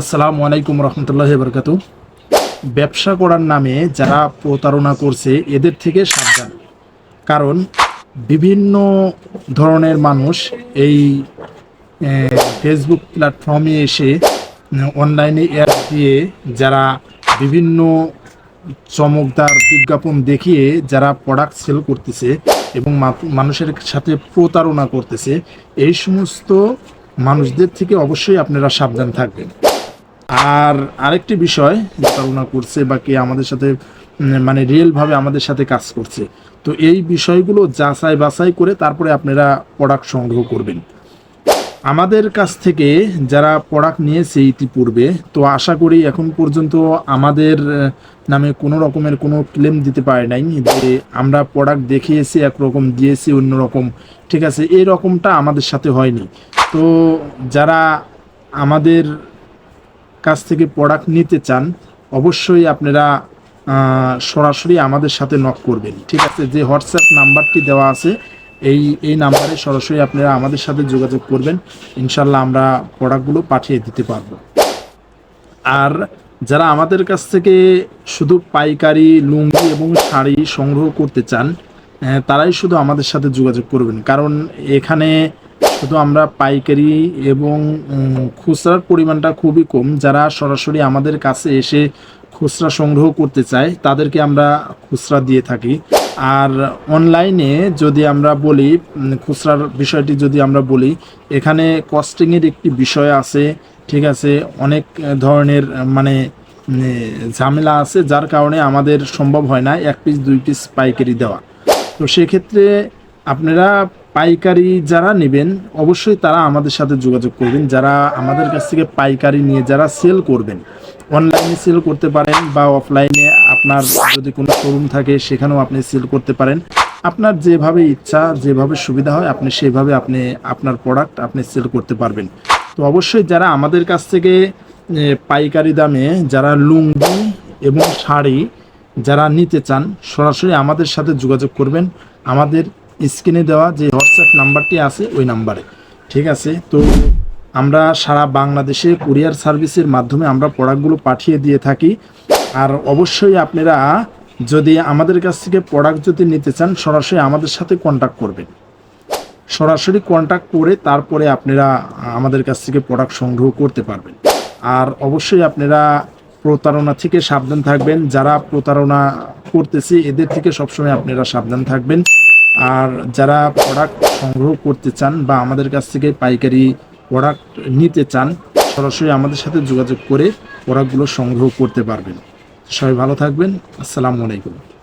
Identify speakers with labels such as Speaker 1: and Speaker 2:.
Speaker 1: আসসালামু আলাইকুম রহমতুল্লাহ বরকাতু। ব্যবসা করার নামে যারা প্রতারণা করছে, এদের থেকে সাবধান। কারণ বিভিন্ন ধরনের মানুষ এই ফেসবুক প্ল্যাটফর্মে এসে অনলাইনে অ্যাপ দিয়ে যারা বিভিন্ন চমকদার বিজ্ঞাপন দেখিয়ে যারা প্রোডাক্ট সেল করতেছে এবং মানুষের সাথে প্রতারণা করতেছে, এই সমস্ত মানুষদের থেকে অবশ্যই আপনারা সাবধান থাকবেন। আর আরেকটি বিষয় প্রতারণা করছে বা কে আমাদের সাথে মানে রিয়েলভাবে আমাদের সাথে কাজ করছে। তো এই বিষয়গুলো যাচাই বাছাই করে তারপরে আপনারা প্রোডাক্ট সংগ্রহ করবেন। আমাদের কাছ থেকে যারা প্রোডাক্ট নিয়েছে ইতিপূর্বে, তো আশা করি এখন পর্যন্ত আমাদের নামে কোনো রকমের কোনো ক্লেম দিতে পারে নাই যে আমরা প্রোডাক্ট দেখিয়েছি, একরকম দিয়েছি, অন্যরকম, ঠিক আছে? এই রকমটা আমাদের সাথে হয়নি। তো যারা আমাদের কাছ থেকে প্রোডাক্ট নিতে চান, অবশ্যই আপনারা সরাসরি আমাদের সাথে নক করবেন। ঠিক আছে? যে হোয়াটসঅ্যাপ নাম্বারটি দেওয়া আছে, এই এই নাম্বারে সরাসরি আপনারা আমাদের সাথে যোগাযোগ করবেন। ইনশাল্লাহ আমরা প্রোডাক্টগুলো পাঠিয়ে দিতে পারব। আর যারা আমাদের কাছ থেকে শুধু পাইকারি, লুঙ্গি এবং শাড়ি সংগ্রহ করতে চান তারাই শুধু আমাদের সাথে যোগাযোগ করবেন। কারণ এখানে শুধু আমরা পাইকারি এবং খুচরার পরিমাণটা খুবই কম। যারা সরাসরি আমাদের কাছে এসে খুচরা সংগ্রহ করতে চায়, তাদেরকে আমরা খুচরা দিয়ে থাকি। আর অনলাইনে যদি আমরা বলি খুচরার বিষয়টি যদি আমরা বলি, এখানে কস্টিংয়ের একটি বিষয় আছে, ঠিক আছে? অনেক ধরনের মানে ঝামেলা আছে, যার কারণে আমাদের সম্ভব হয় না এক পিস দুই পিস পাইকারি দেওয়া। তো সেক্ষেত্রে আপনারা পাইকারি যারা নেবেন, অবশ্যই তারা আমাদের সাথে যোগাযোগ করবেন। যারা আমাদের কাছ থেকে পাইকারি নিয়ে যারা সেল করবেন অনলাইনে সেল করতে পারেন বা অফলাইনে আপনার যদি কোনো শোরুম থাকে, সেখানেও আপনি সেল করতে পারেন। আপনার যেভাবে ইচ্ছা, যেভাবে সুবিধা হয়, আপনি সেভাবে আপনি আপনার প্রোডাক্ট আপনি সেল করতে পারবেন। তো অবশ্যই যারা আমাদের কাছ থেকে পাইকারি দামে যারা লুঙ্গি এবং শাড়ি যারা নিতে চান, সরাসরি আমাদের সাথে যোগাযোগ করবেন। আমাদের স্ক্রিনে দেওয়া যে হোয়াটসঅ্যাপ নাম্বারটি আছে, ওই নাম্বারে। ঠিক আছে? তো আমরা সারা বাংলাদেশে কুরিয়ার সার্ভিসের মাধ্যমে আমরা প্রোডাক্টগুলো পাঠিয়ে দিয়ে থাকি। আর অবশ্যই আপনারা যদি আমাদের কাছ থেকে প্রোডাক্ট যদি নিতে চান, সরাসরি আমাদের সাথে কন্ট্যাক্ট করবেন। সরাসরি কন্ট্যাক্ট করে তারপরে আপনারা আমাদের কাছ থেকে প্রোডাক্ট সংগ্রহ করতে পারবেন। আর অবশ্যই আপনারা প্রতারণা থেকে সাবধান থাকবেন। যারা প্রতারণা করতেছে, এদের থেকে সবসময় আপনারা সাবধান থাকবেন। আর যারা প্রোডাক্ট সংগ্রহ করতে চান বা আমাদের কাছ থেকে পাইকারি প্রোডাক্ট নিতে চান, সরাসরি আমাদের সাথে যোগাযোগ করে প্রোডাক্টগুলো সংগ্রহ করতে পারবেন। সবাই ভালো থাকবেন। আসসালামু আলাইকুম।